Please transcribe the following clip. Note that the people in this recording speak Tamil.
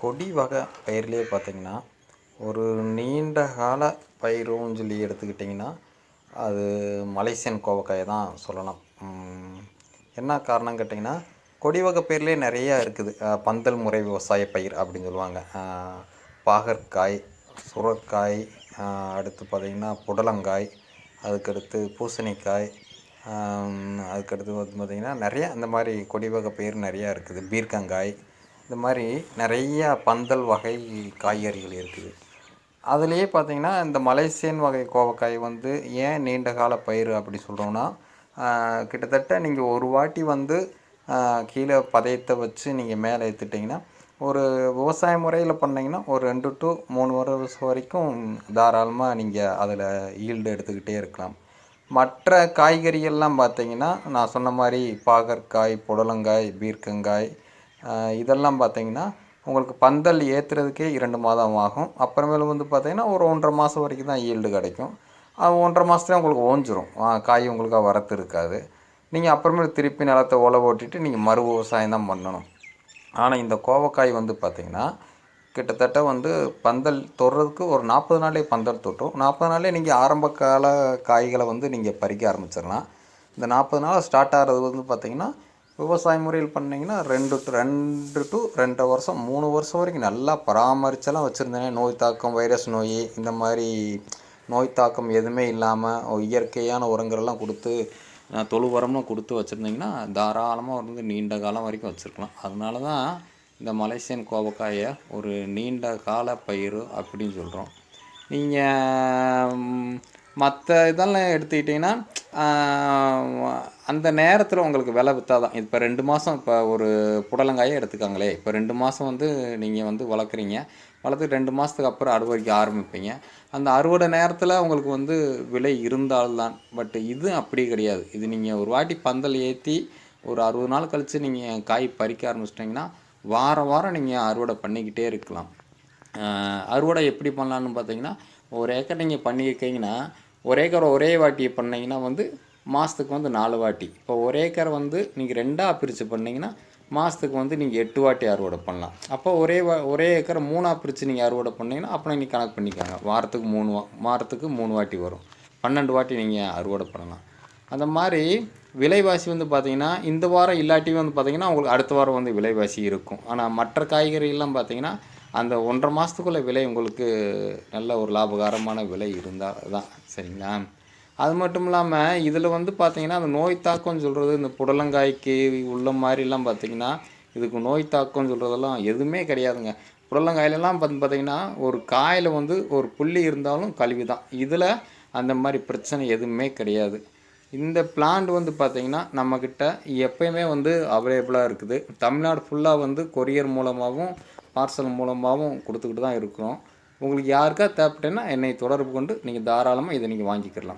கொடி வகை பயிர்லேயே பார்த்தீங்கன்னா ஒரு நீண்ட கால பயிரும் சொல்லி எடுத்துக்கிட்டிங்கன்னா அது மலேசியன் கோவக்காயை தான் சொல்லலாம். என்ன காரணம் கேட்டிங்கன்னா கொடி வகை பயிர்லேயே நிறையா இருக்குது. பந்தல் முறை விவசாய பயிர் அப்படின்னு சொல்லுவாங்க. பாகற்காய் சுரக்காய் அடுத்து பார்த்திங்கன்னா புடலங்காய் அதுக்கடுத்து பூசணிக்காய் அதுக்கடுத்து வந்து பார்த்திங்கன்னா நிறையா இந்த மாதிரி கொடி வகை பயிர் நிறையா இருக்குது. பீர்க்கங்காய் இந்த மாதிரி நிறையா பந்தல் வகை காய்கறிகள் இருக்குது. அதுலேயே பார்த்தீங்கன்னா இந்த மலேசியன் வகை கோவக்காய் வந்து ஏன் நீண்ட கால பயிர் அப்படி சொல்கிறோன்னா கிட்டத்தட்ட நீங்கள் ஒரு வாட்டி வந்து கீழே பதயத்தை வச்சு நீங்கள் மேலே ஏற்றுட்டிங்கன்னா ஒரு விவசாய முறையில் பண்ணிங்கன்னா ஒரு ரெண்டு டு மூணு வருஷம் வரைக்கும் தாராளமாக நீங்கள் அதில் ஈல்டு எடுத்துக்கிட்டே இருக்கலாம். மற்ற காய்கறிகள்லாம் பார்த்திங்கன்னா நான் சொன்ன மாதிரி பாகற்காய் புடலங்காய் பீர்க்கங்காய் இதெல்லாம் பார்த்தீங்கன்னா உங்களுக்கு பந்தல் ஏற்றுறதுக்கே இரண்டு மாதம் ஆகும். அப்புறமேல வந்து பார்த்தீங்கன்னா ஒரு ஒன்றரை மாதம் வரைக்கும் தான் ஈல்டு கிடைக்கும். அது ஒன்றரை மாதத்துல உங்களுக்கு ஓஞ்சிரும். காய் உங்களுக்காக வரத்து இருக்காது. நீங்கள் அப்புறமேல திருப்பி நிலத்தை உழவு ஓட்டிட்டு நீங்கள் மறு விவசாயம் தான் பண்ணணும். ஆனால் இந்த கோவக்காய் வந்து பார்த்திங்கன்னா கிட்டத்தட்ட வந்து பந்தல் தொடுறதுக்கு ஒரு நாற்பது நாளே பந்தல் தொட்டும். நாற்பது நாளே நீங்கள் ஆரம்ப கால காய்களை வந்து நீங்கள் பறிக்க ஆரம்பிச்சிடலாம். இந்த நாற்பது நாள் ஸ்டார்ட் ஆகிறது வந்து பார்த்திங்கன்னா விவசாய முறையில் பண்ணிங்கன்னா ரெண்டு ரெண்டு டு ரெண்டு வருஷம் மூணு வருஷம் வரைக்கும் நல்லா பராமரிச்செல்லாம் வச்சுருந்தேனே. நோய் தாக்கம் வைரஸ் நோய் இந்த மாதிரி நோய் தாக்கம் எதுவுமே இல்லாமல் இயற்கையான உரங்கள்லாம் கொடுத்து தொழு உரமும் கொடுத்து வச்சுருந்தீங்கன்னா தாராளமாக வந்து நீண்ட காலம் வரைக்கும் வச்சுருக்கலாம். அதனால தான் இந்த மலேசியன் கோவக்காயை ஒரு நீண்ட கால பயிர் அப்படின்னு சொல்கிறோம் நீங்கள் மற்ற இதெல்லாம் எடுத்துக்கிட்டிங்கன்னா அந்த நேரத்தில் உங்களுக்கு விலை விற்றா தான் இப்போ ரெண்டு மாதம் இப்போ ஒரு புடலங்காயை எடுத்துக்காங்களே. இப்போ ரெண்டு மாதம் வந்து நீங்கள் வந்து வளர்க்குறீங்க. வளர்த்து ரெண்டு மாதத்துக்கு அப்புறம் அறுவடைக்கு ஆரம்பிப்பீங்க. அந்த அறுவடை நேரத்தில் உங்களுக்கு வந்து விலை இருந்தால்தான். பட் இது அப்படி கிடையாது. இது நீங்கள் ஒரு வாட்டி பந்தல் ஏற்றி ஒரு அறுபது நாள் கழித்து நீங்கள் காய் பறிக்க ஆரம்பிச்சிட்டிங்கன்னா வாரம் வாரம் நீங்கள் அறுவடை பண்ணிக்கிட்டே இருக்கலாம். அறுவடை எப்படி பண்ணலான்னு பார்த்தீங்கன்னா ஒரு ஏக்கர் நீங்கள் பண்ணியிருக்கீங்கன்னா ஒரு ஏக்கர் ஒரே வாட்டி பண்ணிங்கன்னா வந்து மாதத்துக்கு வந்து நாலு வாட்டி. இப்போ ஒரு ஏக்கர் வந்து நீங்கள் ரெண்டாக பிரித்து பண்ணிங்கன்னா மாதத்துக்கு வந்து நீங்கள் எட்டு வாட்டி அறுவடை பண்ணலாம். அப்போ ஒரே வா ஒரே ஏக்கரை மூணாக பிரித்து நீங்கள் அறுவடை பண்ணிங்கன்னா அப்போ நீங்கள் கணக்கு பண்ணிக்கோங்க. வாரத்துக்கு மூணு வா வாரத்துக்கு மூணு வாட்டி வரும். பன்னெண்டு வாட்டி நீங்கள் அறுவடை பண்ணலாம். அந்த மாதிரி விலைவாசி வந்து பார்த்திங்கன்னா இந்த வாரம் இல்லாட்டியும் வந்து பார்த்திங்கன்னா உங்களுக்கு அடுத்த வாரம் வந்து விலைவாசி இருக்கும். ஆனால் மற்ற காய்கறிகள்லாம் பார்த்தீங்கன்னா அந்த ஒன்றரை மாதத்துக்குள்ளே விலை உங்களுக்கு நல்ல ஒரு லாபகரமான விலை இருந்தால் தான் சரிங்களா? அது மட்டும் இல்லாமல் இதில் வந்து பார்த்தீங்கன்னா அந்த நோய் தாக்கம்னு சொல்கிறது இந்த புடலங்காய்க்கு உள்ள மாதிரிலாம் பார்த்தீங்கன்னா இதுக்கு நோய் தாக்கம்னு சொல்கிறதெல்லாம் எதுவுமே கிடையாதுங்க. புடலங்காயிலெல்லாம் வந்து பார்த்தீங்கன்னா ஒரு காயில் வந்து ஒரு புள்ளி இருந்தாலும் கழிவு தான் இதில் அந்த மாதிரி பிரச்சனை எதுவுமே கிடையாது. இந்த பிளான்ட் வந்து பார்த்தீங்கன்னா நம்மக்கிட்ட எப்பயுமே வந்து அவைலபிளாக இருக்குது. தமிழ்நாடு ஃபுல்லாக வந்து கொரியர் மூலமாகவும் பார்சல் மூலமாகவும் கொடுத்துக்கிட்டு தான் இருக்கிறோம். உங்களுக்கு யாருக்கா தேவைப்பட்டேன்னா என்னை தொடர்பு கொண்டு நீங்கள் தாராளமாக இதை நீங்கள் வாங்கிக்கலாம்.